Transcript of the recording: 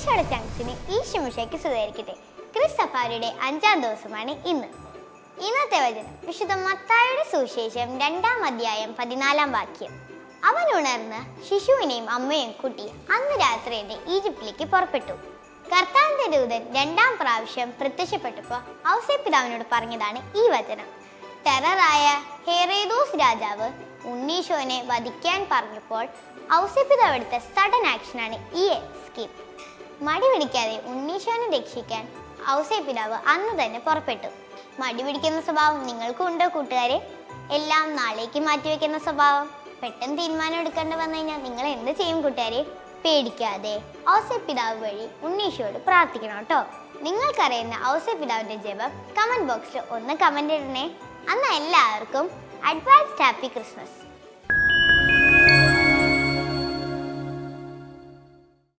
ഈശോയുടെ ചങ്സിന് ഈശുമിഷയ്ക്ക് സുഖായിരിക്കട്ടെ ക്രിസ് സഫാരിയുടെ അഞ്ചാം ദിവസമാണ് ഇന്ന്. ഇന്നത്തെ വചനം വിശുദ്ധ മത്തായുടെ സുവിശേഷം രണ്ടാം അധ്യായം പതിനാലാം വാക്യം. അവൻ ഉണർന്ന് ശിശുവിനെയും അമ്മയും കൂട്ടി അന്ന് രാത്രി തന്നെ ഈജിപ്തിലേക്ക് പുറപ്പെട്ടു. കർത്താവിന്റെ ദൂതൻ രണ്ടാം പ്രാവശ്യം പ്രത്യക്ഷപ്പെട്ടപ്പോൾ ഔസേ പിതാവിനോട് പറഞ്ഞതാണ് ഈ വചനം. ടെററായ ഹെറേദോസ് രാജാവ് ഉണ്ണീശോനെ വധിക്കാൻ പറഞ്ഞപ്പോൾ ഔസേപിതാവ് എടുത്ത സഡൻ ആക്ഷനാണ് ഈ എസ്കേപ്പ് മടി പിടിക്കാതെ ഉണ്ണീശോനെ രക്ഷിക്കാൻ ഔസേപിതാവ് അന്ന് തന്നെ പുറപ്പെട്ടു. മടി പിടിക്കുന്ന സ്വഭാവം നിങ്ങൾക്കും ഉണ്ടോ കൂട്ടുകാരെ? എല്ലാം നാളേക്ക് മാറ്റിവെക്കുന്ന സ്വഭാവം. പെട്ടെന്ന് തീരുമാനം എടുക്കേണ്ടി വന്നു കഴിഞ്ഞാൽ നിങ്ങൾ എന്ത് ചെയ്യും കൂട്ടുകാരെ? പേടിക്കാതെ ഔസേ പിതാവ് വഴി ഉണ്ണീശോട് പ്രാർത്ഥിക്കണം കേട്ടോ. നിങ്ങൾക്കറിയുന്ന ഔസേപിതാവിന്റെ ജപം കമന്റ് ബോക്സിൽ ഒന്ന് കമന്റ് ഇടണേ. അന്ന് എല്ലാവർക്കും അഡ്വാൻസ്ഡ് ഹാപ്പി ക്രിസ്മസ്